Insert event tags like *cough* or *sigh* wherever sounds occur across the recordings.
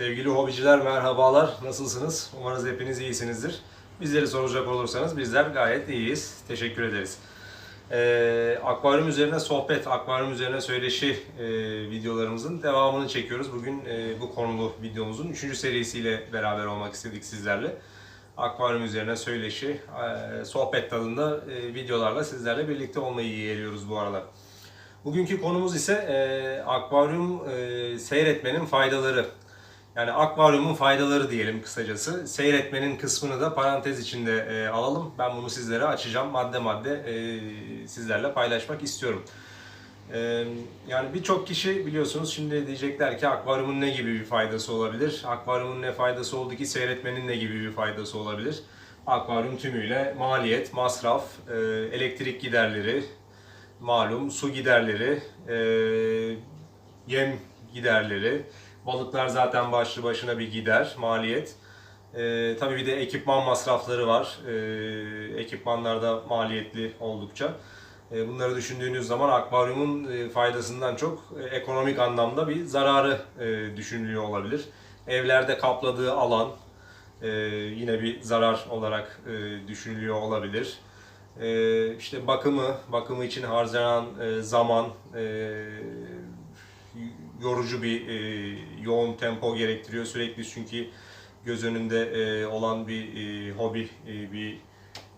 Sevgili hobiciler merhabalar. Nasılsınız? Umarız hepiniz iyisinizdir. Bizleri soracak olursanız bizler gayet iyiyiz. Teşekkür ederiz. Ee, akvaryum üzerine sohbet, akvaryum üzerine söyleşi e, videolarımızın devamını çekiyoruz. Bugün e, bu konulu videomuzun 3. serisiyle beraber olmak istedik sizlerle. Akvaryum üzerine söyleşi, e, sohbet tadında e, videolarla sizlerle birlikte olmayı yeğliyoruz bu aralar. Bugünkü konumuz ise e, akvaryum e, seyretmenin faydaları. Yani akvaryumun faydaları diyelim kısacası. Seyretmenin kısmını da parantez içinde e, alalım. Ben bunu sizlere açacağım madde madde e, sizlerle paylaşmak istiyorum. E, yani birçok kişi biliyorsunuz şimdi diyecekler ki akvaryumun ne gibi bir faydası olabilir? Akvaryumun ne faydası oldu ki seyretmenin ne gibi bir faydası olabilir? Akvaryum tümüyle maliyet, masraf, e, elektrik giderleri, malum su giderleri, e, yem giderleri, balıklar zaten başlı başına bir gider, maliyet. E, tabii bir de ekipman masrafları var. E, ekipmanlar da maliyetli oldukça. E, bunları düşündüğünüz zaman akvaryumun e, faydasından çok e, ekonomik anlamda bir zararı e, düşünülüyor olabilir. Evlerde kapladığı alan e, yine bir zarar olarak e, düşünülüyor olabilir. Ee, işte bakımı, bakımı için harcanan e, zaman e, yorucu bir e, yoğun tempo gerektiriyor sürekli çünkü göz önünde e, olan bir e, hobi, e, bir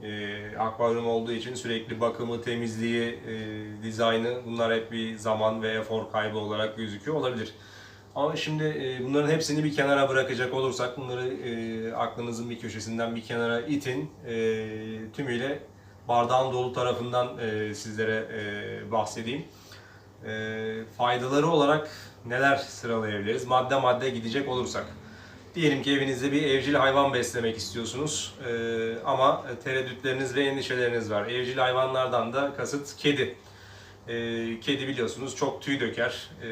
e, akvaryum olduğu için sürekli bakımı, temizliği, e, dizaynı bunlar hep bir zaman ve efor kaybı olarak gözüküyor olabilir. Ama şimdi e, bunların hepsini bir kenara bırakacak olursak bunları e, aklınızın bir köşesinden bir kenara itin. E, tümüyle bardağın dolu tarafından e, sizlere e, bahsedeyim. E, faydaları olarak neler sıralayabiliriz? Madde madde gidecek olursak. Diyelim ki evinizde bir evcil hayvan beslemek istiyorsunuz e, ama tereddütleriniz ve endişeleriniz var. Evcil hayvanlardan da kasıt kedi. E, kedi biliyorsunuz çok tüy döker. E,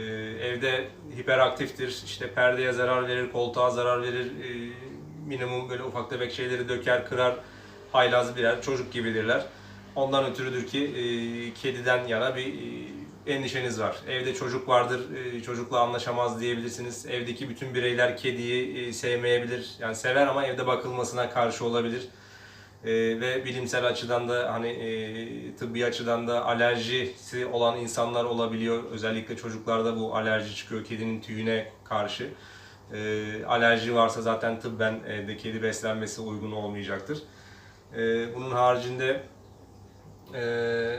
evde hiperaktiftir. İşte perdeye zarar verir, koltuğa zarar verir. E, minimum böyle ufak tefek şeyleri döker, kırar. Haylaz birer çocuk gibidirler. Ondan ötürüdür ki e, kediden yana bir e, endişeniz var. Evde çocuk vardır, e, çocukla anlaşamaz diyebilirsiniz. Evdeki bütün bireyler kediyi e, sevmeyebilir. Yani sever ama evde bakılmasına karşı olabilir. E, ve bilimsel açıdan da hani tıbbi açıdan da alerjisi olan insanlar olabiliyor. Özellikle çocuklarda bu alerji çıkıyor kedinin tüyüne karşı. Alerji varsa zaten tıbben evde kedi beslenmesi uygun olmayacaktır. Bunun haricinde e,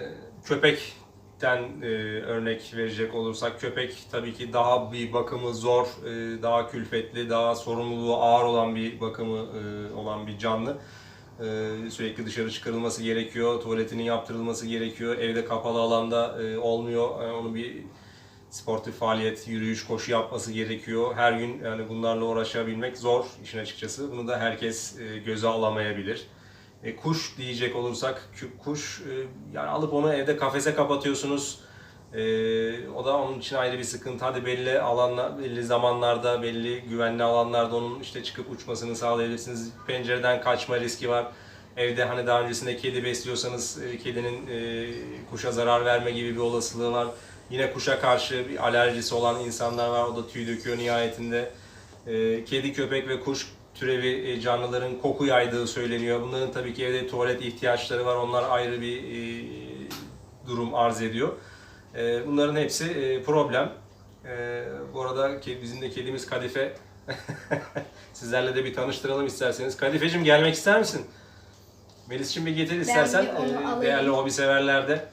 köpekten e, örnek verecek olursak köpek tabii ki daha bir bakımı zor, e, daha külfetli, daha sorumluluğu ağır olan bir bakımı e, olan bir canlı. E, sürekli dışarı çıkarılması gerekiyor, tuvaletinin yaptırılması gerekiyor, evde kapalı alanda e, olmuyor. E, onu bir sportif faaliyet, yürüyüş, koşu yapması gerekiyor. Her gün yani bunlarla uğraşabilmek zor işin açıkçası. Bunu da herkes e, göze alamayabilir. E, kuş diyecek olursak kuş e, yani alıp onu evde kafese kapatıyorsunuz. E, o da onun için ayrı bir sıkıntı. Hadi belli alanlar, belli zamanlarda, belli güvenli alanlarda onun işte çıkıp uçmasını sağlayabilirsiniz. Pencereden kaçma riski var. Evde hani daha öncesinde kedi besliyorsanız e, kedinin e, kuşa zarar verme gibi bir olasılığı var. Yine kuşa karşı bir alerjisi olan insanlar var. O da tüy döküyor nihayetinde. E, kedi, köpek ve kuş türevi e, canlıların koku yaydığı söyleniyor. Bunların tabii ki evde tuvalet ihtiyaçları var. Onlar ayrı bir e, durum arz ediyor. E, bunların hepsi problem. Bu arada bizim de kedimiz Kadife. *laughs* Sizlerle de bir tanıştıralım isterseniz. Kadifeciğim gelmek ister misin? Melis'cim bir getir istersen. bir değerli hobi severler de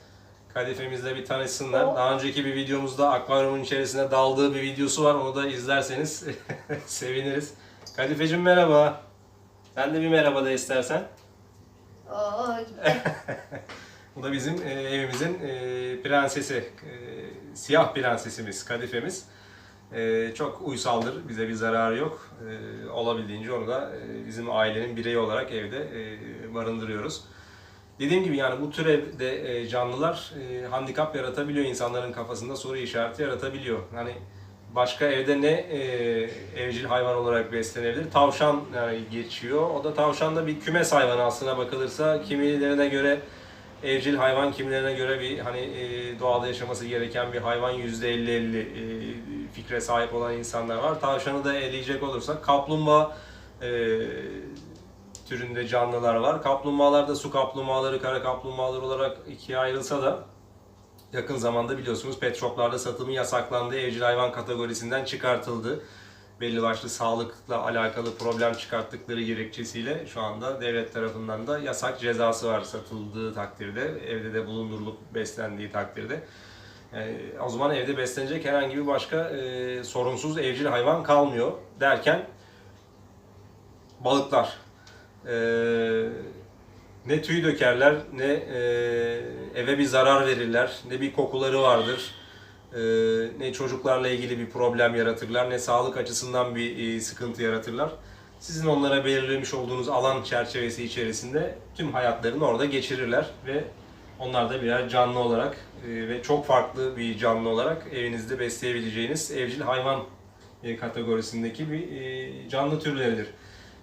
Kadifemizle bir tanışsınlar. O- Daha önceki bir videomuzda akvaryumun içerisine daldığı bir videosu var. Onu da izlerseniz *laughs* seviniriz. Kadifeciğim merhaba. Sen de bir merhaba da istersen. Oo. *laughs* Bu da bizim e, evimizin e, prensesi. E, siyah prensesimiz, kadifemiz. E, çok uysaldır, bize bir zararı yok. E, olabildiğince onu da e, bizim ailenin bireyi olarak evde e, barındırıyoruz. Dediğim gibi yani bu türevde e, canlılar e, handikap yaratabiliyor, insanların kafasında soru işareti yaratabiliyor. Hani başka evde ne e, evcil hayvan olarak beslenebilir? Tavşan yani geçiyor. O da tavşan da bir kümes hayvanı aslına bakılırsa. Kimilerine göre evcil hayvan kimilerine göre bir hani e, doğada yaşaması gereken bir hayvan %50-50 e, fikre sahip olan insanlar var. Tavşanı da eleyecek olursak kaplumbağa e, türünde canlılar var. Kaplumbağalar da su kaplumbağaları, kara kaplumbağalar olarak ikiye ayrılsa da yakın zamanda biliyorsunuz pet shoplarda satımı yasaklandı. Evcil hayvan kategorisinden çıkartıldı. Belli başlı sağlıkla alakalı problem çıkarttıkları gerekçesiyle şu anda devlet tarafından da yasak cezası var satıldığı takdirde. Evde de bulundurulup beslendiği takdirde. Yani o zaman evde beslenecek herhangi bir başka e, sorunsuz evcil hayvan kalmıyor derken balıklar. E, ne tüy dökerler, ne e, eve bir zarar verirler, ne bir kokuları vardır, e, ne çocuklarla ilgili bir problem yaratırlar, ne sağlık açısından bir e, sıkıntı yaratırlar. Sizin onlara belirlemiş olduğunuz alan çerçevesi içerisinde tüm hayatlarını orada geçirirler ve onlar da birer canlı olarak e, ve çok farklı bir canlı olarak evinizde besleyebileceğiniz evcil hayvan e, kategorisindeki bir e, canlı türleridir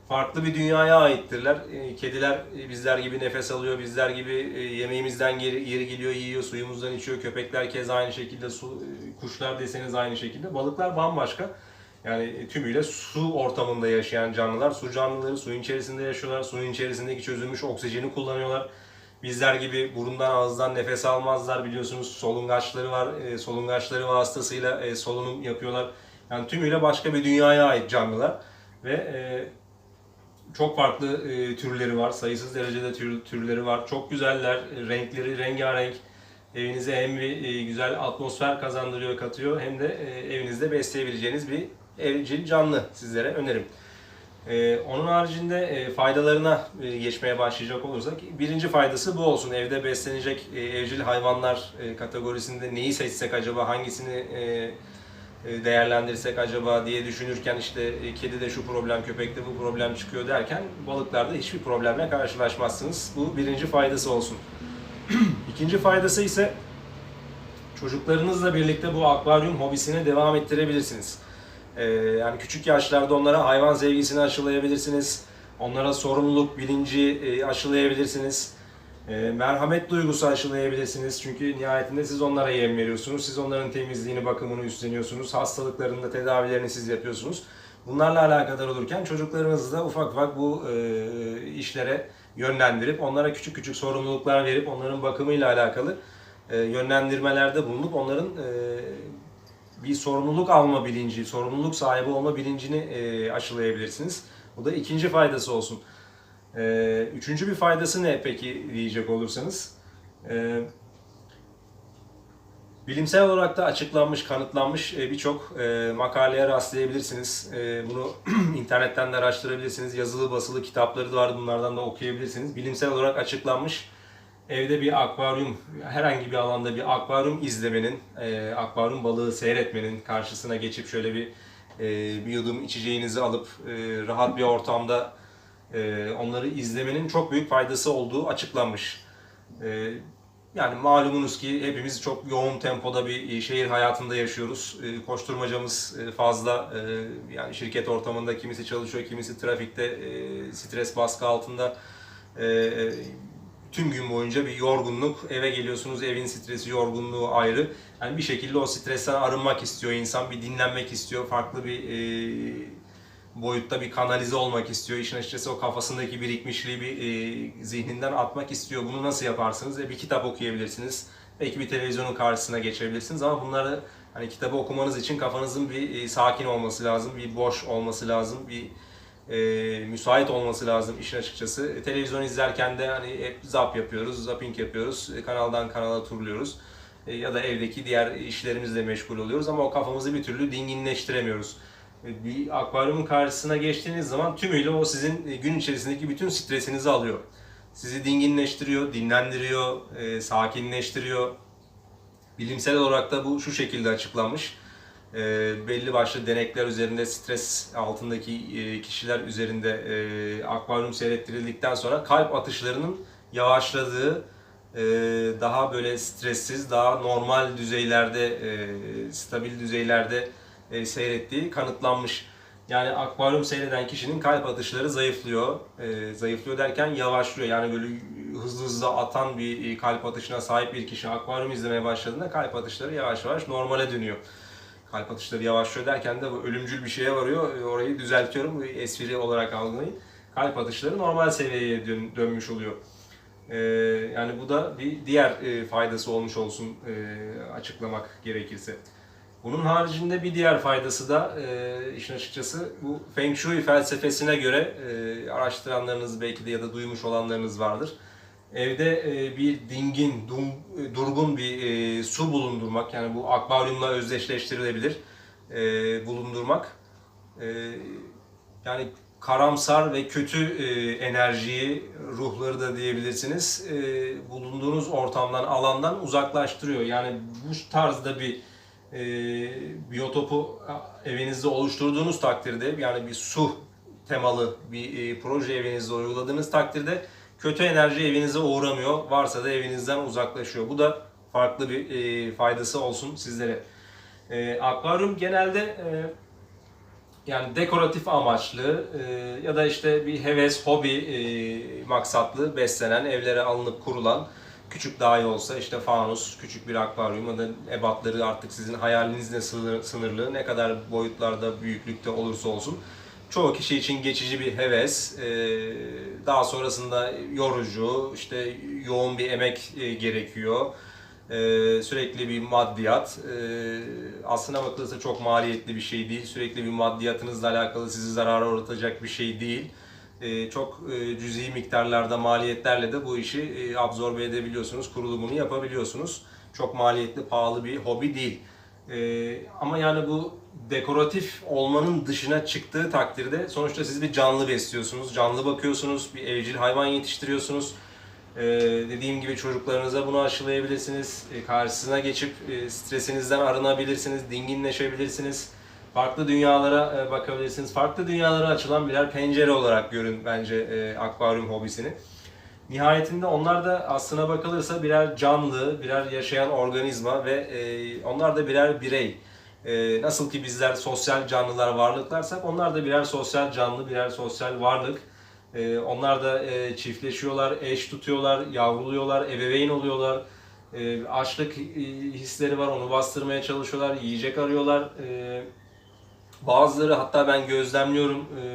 farklı bir dünyaya aittirler. E, Kediler e, bizler gibi nefes alıyor, bizler gibi e, yemeğimizden geri, yeri geliyor, yiyor, suyumuzdan içiyor. Köpekler kez aynı şekilde, su, e, kuşlar deseniz aynı şekilde. Balıklar bambaşka. Yani tümüyle su ortamında yaşayan canlılar. Su canlıları suyun içerisinde yaşıyorlar. Suyun içerisindeki çözülmüş oksijeni kullanıyorlar. Bizler gibi burundan ağızdan nefes almazlar biliyorsunuz solungaçları var. E, solungaçları vasıtasıyla e, solunum yapıyorlar. Yani tümüyle başka bir dünyaya ait canlılar. Ve e, çok farklı e, türleri var. Sayısız derecede tür, türleri var. Çok güzeller. e, Renkleri rengarenk. Evinize hem bir e, güzel atmosfer kazandırıyor, katıyor hem de e, evinizde besleyebileceğiniz bir evcil canlı sizlere önerim. E, onun haricinde e, faydalarına e, geçmeye başlayacak olursak birinci faydası bu olsun. Evde beslenecek e, evcil hayvanlar e, kategorisinde neyi seçsek acaba hangisini e, değerlendirsek acaba diye düşünürken işte e, kedide şu problem, köpekte bu problem çıkıyor derken balıklarda hiçbir problemle karşılaşmazsınız. Bu birinci faydası olsun. *clears throat* İkinci faydası ise çocuklarınızla birlikte bu akvaryum hobisine devam ettirebilirsiniz. Ee, yani küçük yaşlarda onlara hayvan sevgisini aşılayabilirsiniz. Onlara sorumluluk bilinci e, aşılayabilirsiniz. E, merhamet duygusu aşılayabilirsiniz. Çünkü nihayetinde siz onlara yem veriyorsunuz. Siz onların temizliğini, bakımını üstleniyorsunuz. Hastalıklarında tedavilerini siz yapıyorsunuz. Bunlarla alakadar olurken çocuklarınızı da ufak ufak bu e, işlere yönlendirip onlara küçük küçük sorumluluklar verip onların bakımıyla alakalı e, yönlendirmelerde bulunup onların e, bir sorumluluk alma bilinci, sorumluluk sahibi olma bilincini e, aşılayabilirsiniz. Bu da ikinci faydası olsun. Ee, üçüncü bir faydası ne peki diyecek olursanız? Ee, bilimsel olarak da açıklanmış, kanıtlanmış e, birçok e, makaleye rastlayabilirsiniz. E, bunu *clears throat* internetten de araştırabilirsiniz. Yazılı basılı kitapları da var bunlardan da okuyabilirsiniz. Bilimsel olarak açıklanmış evde bir akvaryum, herhangi bir alanda bir akvaryum izlemenin, e, akvaryum balığı seyretmenin karşısına geçip şöyle bir e, bir yudum içeceğinizi alıp e, rahat bir ortamda e, onları izlemenin çok büyük faydası olduğu açıklanmış. E, yani malumunuz ki hepimiz çok yoğun tempoda bir şehir hayatında yaşıyoruz. E, koşturmacamız e, fazla. E, yani şirket ortamında kimisi çalışıyor, kimisi trafikte e, stres baskı altında. E, tüm gün boyunca bir yorgunluk, eve geliyorsunuz evin stresi, yorgunluğu ayrı. Yani bir şekilde o stresten arınmak istiyor insan, bir dinlenmek istiyor, farklı bir e, boyutta bir kanalize olmak istiyor. İşin açıkçası o kafasındaki birikmişliği bir e, zihninden atmak istiyor. Bunu nasıl yaparsınız? E, bir kitap okuyabilirsiniz. Belki bir televizyonun karşısına geçebilirsiniz ama bunları hani kitabı okumanız için kafanızın bir e, sakin olması lazım, bir boş olması lazım, bir e, müsait olması lazım işin açıkçası. E, televizyon izlerken de hani hep zap yapıyoruz, zapping yapıyoruz, e, kanaldan kanala turluyoruz. E, ya da evdeki diğer işlerimizle meşgul oluyoruz ama o kafamızı bir türlü dinginleştiremiyoruz. Bir akvaryumun karşısına geçtiğiniz zaman tümüyle o sizin e, gün içerisindeki bütün stresinizi alıyor. Sizi dinginleştiriyor, dinlendiriyor, e, sakinleştiriyor. Bilimsel olarak da bu şu şekilde açıklanmış. E, belli başlı denekler üzerinde stres altındaki e, kişiler üzerinde e, akvaryum seyrettirildikten sonra kalp atışlarının yavaşladığı, e, daha böyle stressiz, daha normal düzeylerde, e, stabil düzeylerde e, seyrettiği kanıtlanmış. Yani akvaryum seyreden kişinin kalp atışları zayıflıyor. E, zayıflıyor derken yavaşlıyor. Yani böyle hızlı hızlı atan bir e, kalp atışına sahip bir kişi akvaryum izlemeye başladığında kalp atışları yavaş yavaş normale dönüyor. Kalp atışları yavaşlıyor derken de bu ölümcül bir şeye varıyor. E, Orayı düzeltiyorum. Bu espri olarak algılayın. Kalp atışları normal seviyeye dön- dönmüş oluyor. Ee, yani bu da bir diğer e, faydası olmuş olsun e, açıklamak gerekirse. Bunun haricinde bir diğer faydası da e, işin açıkçası bu Feng Shui felsefesine göre e, araştıranlarınız belki de ya da duymuş olanlarınız vardır. Evde e, bir dingin, dum- durgun bir e, su bulundurmak yani bu akvaryumla özdeşleştirilebilir e, bulundurmak. E, yani karamsar ve kötü e, enerjiyi, ruhları da diyebilirsiniz, e, bulunduğunuz ortamdan, alandan uzaklaştırıyor. Yani bu tarzda bir e, biyotopu evinizde oluşturduğunuz takdirde, yani bir su temalı bir e, proje evinizde uyguladığınız takdirde kötü enerji evinize uğramıyor. Varsa da evinizden uzaklaşıyor. Bu da farklı bir e, faydası olsun sizlere. E, akvaryum genelde e, yani dekoratif amaçlı e, ya da işte bir heves, hobi e, maksatlı beslenen, evlere alınıp kurulan küçük dahi olsa işte fanus, küçük bir akvaryum ya da ebatları artık sizin hayalinizle sınır- sınırlı ne kadar boyutlarda, büyüklükte olursa olsun çoğu kişi için geçici bir heves, e, daha sonrasında yorucu, işte yoğun bir emek e, gerekiyor. E, sürekli bir maddiyat. E, aslına bakılırsa çok maliyetli bir şey değil. Sürekli bir maddiyatınızla alakalı sizi zarara uğratacak bir şey değil. E, çok e, cüzi miktarlarda maliyetlerle de bu işi e, absorbe edebiliyorsunuz, kurulumunu yapabiliyorsunuz. Çok maliyetli, pahalı bir hobi değil. E, ama yani bu dekoratif olmanın dışına çıktığı takdirde sonuçta siz bir canlı besliyorsunuz, canlı bakıyorsunuz, bir evcil hayvan yetiştiriyorsunuz. Ee, dediğim gibi çocuklarınıza bunu aşılayabilirsiniz. Ee, karşısına geçip e, stresinizden arınabilirsiniz, dinginleşebilirsiniz. Farklı dünyalara e, bakabilirsiniz. Farklı dünyalara açılan birer pencere olarak görün bence e, akvaryum hobisini. Nihayetinde onlar da aslına bakılırsa birer canlı, birer yaşayan organizma ve e, onlar da birer birey. Nasıl ki bizler sosyal canlılar, varlıklarsak onlar da birer sosyal canlı, birer sosyal varlık. Onlar da çiftleşiyorlar, eş tutuyorlar, yavruluyorlar, ebeveyn oluyorlar. Açlık hisleri var, onu bastırmaya çalışıyorlar, yiyecek arıyorlar. Bazıları hatta ben gözlemliyorum e,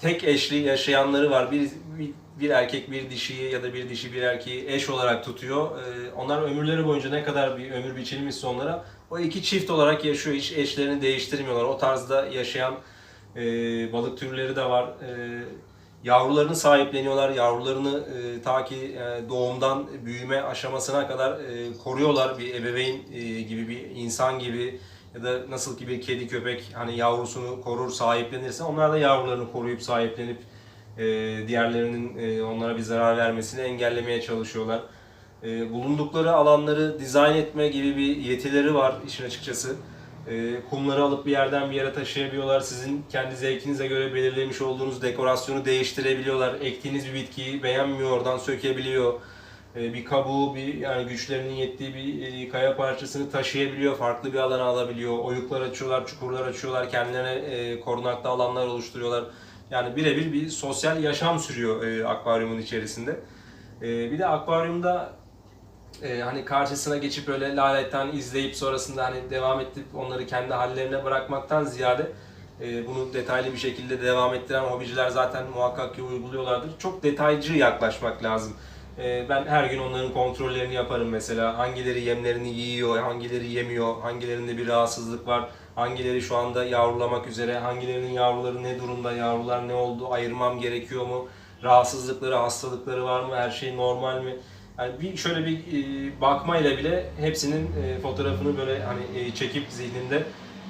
tek eşli yaşayanları var. Bir, bir, bir erkek bir dişiyi ya da bir dişi bir erkeği eş olarak tutuyor. Ee, onlar ömürleri boyunca ne kadar bir ömür biçilmişse onlara o iki çift olarak yaşıyor. Hiç eşlerini değiştirmiyorlar. O tarzda yaşayan e, balık türleri de var. E, yavrularını sahipleniyorlar. Yavrularını e, ta ki e, doğumdan büyüme aşamasına kadar e, koruyorlar. Bir ebeveyn e, gibi bir insan gibi ya da nasıl ki bir kedi köpek hani yavrusunu korur sahiplenirse onlar da yavrularını koruyup sahiplenip e, diğerlerinin e, onlara bir zarar vermesini engellemeye çalışıyorlar. E, bulundukları alanları dizayn etme gibi bir yetileri var işin açıkçası. E, kumları alıp bir yerden bir yere taşıyabiliyorlar. Sizin kendi zevkinize göre belirlemiş olduğunuz dekorasyonu değiştirebiliyorlar. Ektiğiniz bir bitkiyi beğenmiyor, oradan sökebiliyor. E, bir kabuğu, bir yani güçlerinin yettiği bir e, kaya parçasını taşıyabiliyor, farklı bir alana alabiliyor. Oyuklar açıyorlar, çukurlar açıyorlar, kendilerine e, korunaklı alanlar oluşturuyorlar. Yani birebir bir sosyal yaşam sürüyor e, akvaryumun içerisinde. Bir de akvaryumda hani karşısına geçip öyle laletten izleyip sonrasında hani devam edip onları kendi hallerine bırakmaktan ziyade bunu detaylı bir şekilde devam ettiren hobiciler zaten muhakkak ki uyguluyorlardır. Çok detaycı yaklaşmak lazım. E, ben her gün onların kontrollerini yaparım mesela. Hangileri yemlerini yiyor, hangileri yemiyor, hangilerinde bir rahatsızlık var, hangileri şu anda yavrulamak üzere, hangilerinin yavruları ne durumda, yavrular ne oldu, ayırmam gerekiyor mu, rahatsızlıkları, hastalıkları var mı, her şey normal mi? Yani bir şöyle bir e, bakmayla bile hepsinin e, fotoğrafını böyle hani e, çekip zihninde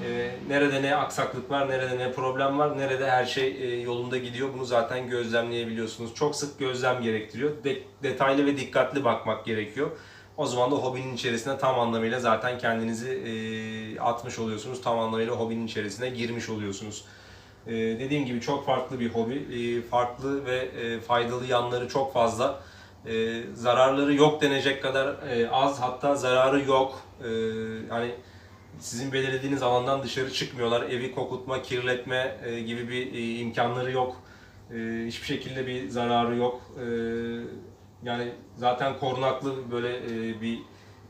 e, nerede ne aksaklık var, nerede ne problem var, nerede her şey e, yolunda gidiyor bunu zaten gözlemleyebiliyorsunuz. Çok sık gözlem gerektiriyor. De- detaylı ve dikkatli bakmak gerekiyor. O zaman da hobinin içerisine tam anlamıyla zaten kendinizi e, atmış oluyorsunuz. Tam anlamıyla hobinin içerisine girmiş oluyorsunuz. E, dediğim gibi çok farklı bir hobi. E, farklı ve e, faydalı yanları çok fazla. E, zararları yok denecek kadar e, az hatta zararı yok. E, hani sizin belirlediğiniz alandan dışarı çıkmıyorlar. Evi kokutma, kirletme e, gibi bir e, imkanları yok. E, hiçbir şekilde bir zararı yok. Yani zaten korunaklı böyle bir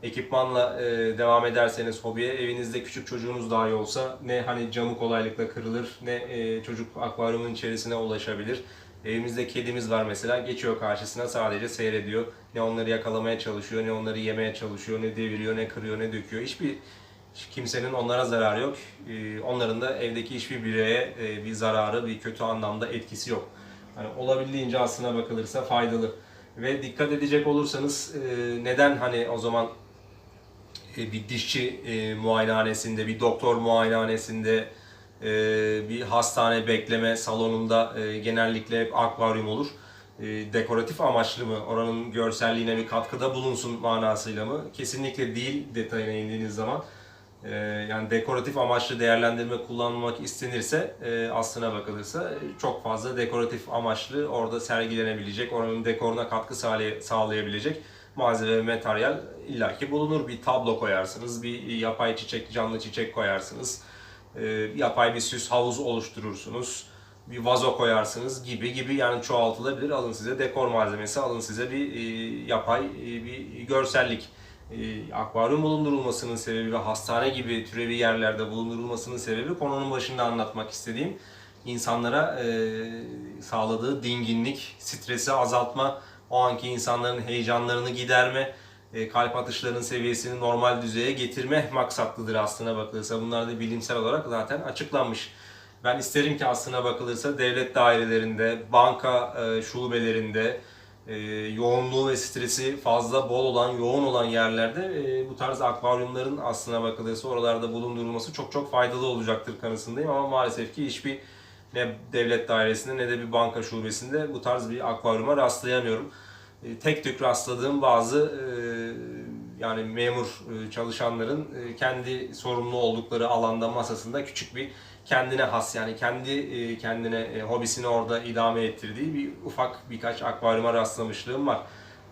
ekipmanla devam ederseniz hobiye evinizde küçük çocuğunuz dahi olsa ne hani camı kolaylıkla kırılır ne çocuk akvaryumun içerisine ulaşabilir. Evimizde kedimiz var mesela geçiyor karşısına sadece seyrediyor. Ne onları yakalamaya çalışıyor, ne onları yemeye çalışıyor, ne deviriyor, ne kırıyor, ne döküyor. Hiçbir kimsenin onlara zararı yok. Ee, Onların da evdeki hiçbir bireye e, bir zararı, bir kötü anlamda etkisi yok. Yani olabildiğince aslına bakılırsa faydalı. Ve dikkat edecek olursanız e, neden hani o zaman e, bir dişçi muayenehanesinde, bir doktor muayenehanesinde, bir hastane bekleme salonunda genellikle hep akvaryum olur. Dekoratif amaçlı mı, oranın görselliğine bir katkıda bulunsun manasıyla mı? Kesinlikle değil detayına indiğiniz zaman. E, yani dekoratif amaçlı değerlendirme kullanmak istenirse e, aslına bakılırsa e, çok fazla dekoratif amaçlı orada sergilenebilecek, oranın dekoruna katkı sağlay- sağlayabilecek malzeme ve materyal illaki bulunur. Bir tablo koyarsınız, bir yapay çiçek, canlı çiçek koyarsınız, e, yapay bir süs havuz oluşturursunuz, bir vazo koyarsınız gibi gibi yani çoğaltılabilir. Alın size dekor malzemesi, alın size bir yapay bir görsellik. E, akvaryum bulundurulmasının sebebi ve hastane gibi türevi yerlerde bulundurulmasının sebebi konunun başında anlatmak istediğim insanlara e, sağladığı dinginlik, stresi azaltma, o anki insanların heyecanlarını giderme, e, kalp atışlarının seviyesini normal düzeye getirme maksatlıdır aslına bakılırsa. Bunlar da bilimsel olarak zaten açıklanmış. Ben isterim ki aslına bakılırsa devlet dairelerinde, banka e, şubelerinde, e, yoğunluğu ve stresi fazla bol olan, yoğun olan yerlerde e, bu tarz akvaryumların aslına bakılırsa oralarda bulundurulması çok çok faydalı olacaktır kanısındayım. Ama maalesef ki hiçbir ne devlet dairesinde ne de bir banka şubesinde bu tarz bir akvaryuma rastlayamıyorum. E, tek tük rastladığım bazı e, yani memur e, çalışanların e, kendi sorumlu oldukları alanda masasında küçük bir kendine has yani kendi e, kendine e, hobisini orada idame ettirdiği bir ufak birkaç akvaryuma rastlamışlığım var.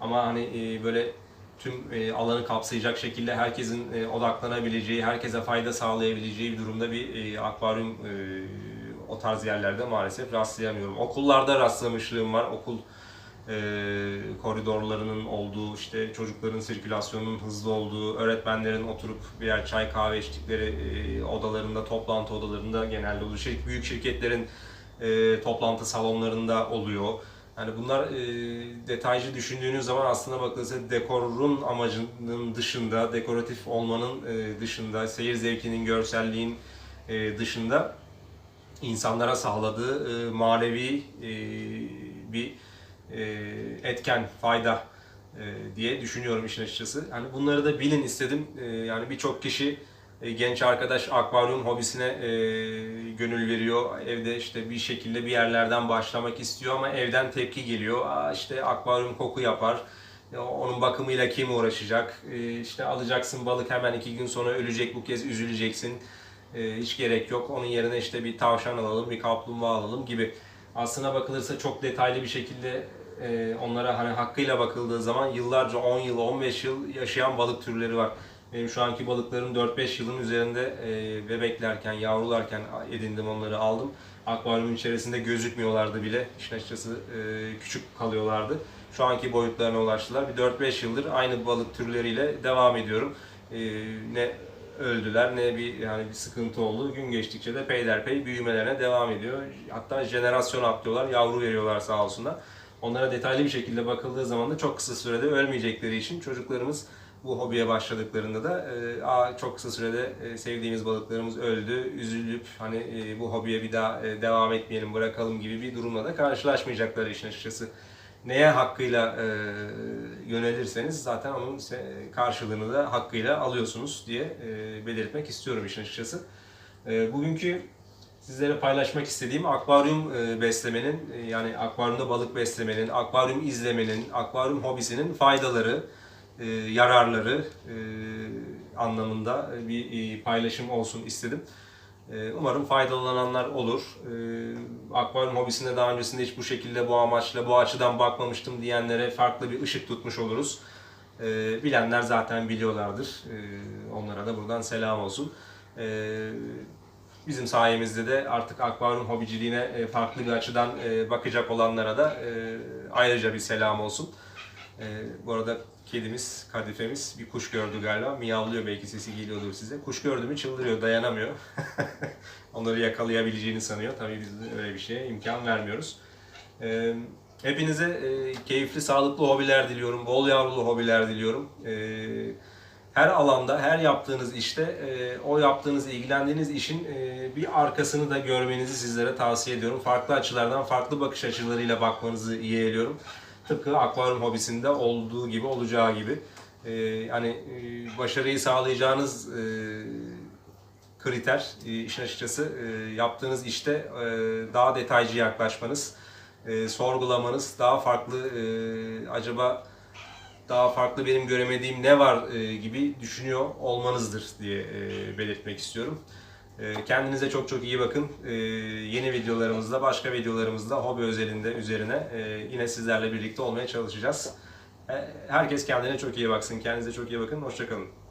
Ama hani e, böyle tüm alanı kapsayacak şekilde herkesin odaklanabileceği, herkese fayda sağlayabileceği bir durumda bir akvaryum o tarz yerlerde maalesef rastlayamıyorum. Okullarda rastlamışlığım var. Okul e, koridorlarının olduğu, işte çocukların sirkülasyonunun hızlı olduğu, öğretmenlerin oturup birer çay kahve içtikleri e, odalarında, toplantı odalarında genelde oluyor. Şir- büyük şirketlerin e, toplantı salonlarında oluyor. Yani bunlar e, detaycı düşündüğünüz zaman aslında bakılırsa dekorun amacının dışında, dekoratif olmanın e, dışında, seyir zevkinin, görselliğin e, dışında insanlara sağladığı e, manevi e, bir etken, fayda e, diye düşünüyorum işin açıkçası. Hani bunları da bilin istedim. E, yani birçok kişi e, genç arkadaş akvaryum hobisine e, gönül veriyor. Evde işte bir şekilde bir yerlerden başlamak istiyor ama evden tepki geliyor. Aa işte akvaryum koku yapar. Ya Onun bakımıyla kim uğraşacak? E, işte alacaksın balık hemen iki gün sonra ölecek bu kez üzüleceksin. E, hiç gerek yok. Onun yerine işte bir tavşan alalım, bir kaplumbağa alalım gibi. Aslına bakılırsa çok detaylı bir şekilde e, onlara hani hakkıyla bakıldığı zaman yıllarca 10 yıl, 15 yıl yaşayan balık türleri var. Benim şu anki balıklarım 4-5 yılın üzerinde e, bebeklerken, yavrularken edindim onları aldım. Akvaryumun içerisinde gözükmüyorlardı bile. İşin açıkçası e, küçük kalıyorlardı. Şu anki boyutlarına ulaştılar. Bir 4-5 yıldır aynı balık türleriyle devam ediyorum. E, ne öldüler ne bir yani bir sıkıntı oldu. Gün geçtikçe de peyderpey büyümelerine devam ediyor. Hatta jenerasyon atlıyorlar, yavru veriyorlar sağ olsunlar. Onlara detaylı bir şekilde bakıldığı zaman da çok kısa sürede ölmeyecekleri için çocuklarımız bu hobiye başladıklarında da e, çok kısa sürede e, sevdiğimiz balıklarımız öldü, üzülüp hani e, bu hobiye bir daha e, devam etmeyelim, bırakalım gibi bir durumla da karşılaşmayacakları işin açıkçası. Neye hakkıyla e, yönelirseniz zaten onun karşılığını da hakkıyla alıyorsunuz diye e, belirtmek istiyorum işin açıkçası. E, bugünkü sizlere paylaşmak istediğim akvaryum e, beslemenin e, yani akvaryumda balık beslemenin, akvaryum izlemenin, akvaryum hobisinin faydaları, e, yararları anlamında bir paylaşım olsun istedim. Umarım faydalananlar olur. Akvaryum hobisine daha öncesinde hiç bu şekilde bu amaçla, bu açıdan bakmamıştım diyenlere farklı bir ışık tutmuş oluruz. Bilenler zaten biliyorlardır. Onlara da buradan selam olsun. Bizim sayemizde de artık akvaryum hobiciliğine e, farklı bir açıdan e, bakacak olanlara da e, ayrıca bir selam olsun. Bu arada kedimiz, kadifemiz bir kuş gördü galiba. Miyavlıyor belki sesi geliyordur size. Kuş gördü mü çıldırıyor, dayanamıyor. *laughs* Onları yakalayabileceğini sanıyor. Tabii biz öyle bir şeye imkan vermiyoruz. Hepinize keyifli, sağlıklı hobiler diliyorum. Bol yavrulu hobiler diliyorum. Ee, her alanda, her yaptığınız işte e, o yaptığınız, ilgilendiğiniz işin e, bir arkasını da görmenizi sizlere tavsiye ediyorum. Farklı açılardan, farklı bakış açılarıyla bakmanızı yeğliyorum. Tıpkı akvaryum hobisinde olduğu gibi, olacağı gibi. E, e, başarıyı sağlayacağınız kriter, işin açıkçası yaptığınız işte daha detaycı yaklaşmanız, sorgulamanız, daha farklı acaba daha farklı benim göremediğim ne var e, gibi düşünüyor olmanızdır diye e, belirtmek istiyorum. E, kendinize çok çok iyi bakın. E, yeni videolarımızda, başka videolarımızda hobi özelinde üzerine e, yine sizlerle birlikte olmaya çalışacağız. E, herkes kendine çok iyi baksın. Kendinize çok iyi bakın. Hoşçakalın.